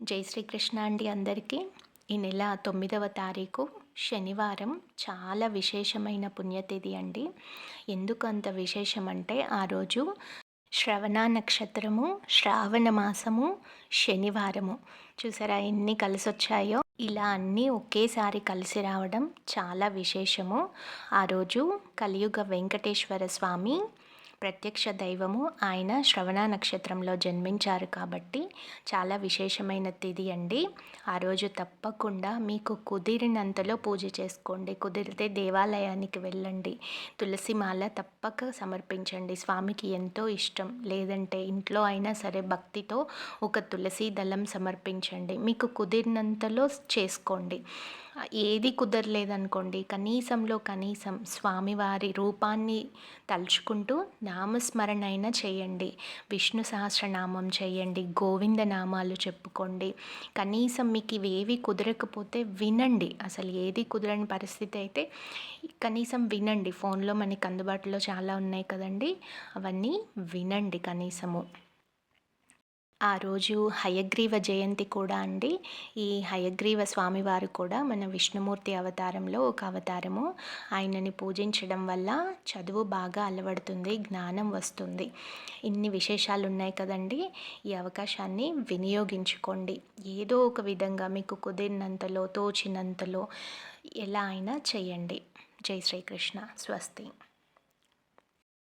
జై శ్రీకృష్ణ అండి అందరికీ. ఈ నెల తొమ్మిదవ తారీఖు శనివారం చాలా విశేషమైన పుణ్యతిథి అండి. ఎందుకు అంత విశేషం అంటే ఆ రోజు శ్రవణ నక్షత్రము శ్రావణ మాసము శనివారము. చూసారా ఎన్ని కలిసి వచ్చాయో ఇలా అన్నీ ఒకేసారి కలిసి రావడం చాలా విశేషము. ఆ రోజు కలియుగ వెంకటేశ్వర స్వామి ప్రత్యక్ష దైవము ఆయన శ్రవణ నక్షత్రంలో జన్మించారు కాబట్టి చాలా విశేషమైన తిథి అండి. ఆ రోజు తప్పకుండా మీకు కుదిరినంతలో పూజ చేసుకోండి. కుదిరితే దేవాలయానికి వెళ్ళండి. తులసి మాల తప్పక సమర్పించండి. స్వామికి ఎంతో ఇష్టం. లేదంటే ఇంట్లో అయినా సరే భక్తితో ఒక తులసి దళం సమర్పించండి. మీకు కుదిరినంతలో చేసుకోండి. ఏది కుదరలేదనుకోండి. కనీసంలో కనీసం స్వామివారి రూపాన్ని తలుచుకుంటూ నామస్మరణ అయినా చేయండి. విష్ణు సహస్రనామం చేయండి. గోవింద నామాలు చెప్పుకోండి. కనీసం మీకు ఇవేవి కుదరకపోతే వినండి. అసలు ఏది కుదరని పరిస్థితి అయితే కనీసం వినండి. ఫోన్లో మనకి అందుబాటులో చాలా ఉన్నాయి కదండి. అవన్నీ వినండి కనీసము. ఆ రోజు హయగ్రీవ జయంతి కూడా అండి. ఈ హయగ్రీవ స్వామివారు కూడా మన విష్ణుమూర్తి అవతారంలో ఒక అవతారము. ఆయనని పూజించడం వల్ల చదువు బాగా అలవడుతుంది జ్ఞానం వస్తుంది. ఇన్ని విశేషాలు ఉన్నాయి కదండి. ఈ అవకాశాన్ని వినియోగించుకోండి. ఏదో ఒక విధంగా మీకు కుదిరినంతలో తోచినంతలో ఎలా అయినా చేయండి. జై శ్రీకృష్ణ. స్వస్తి.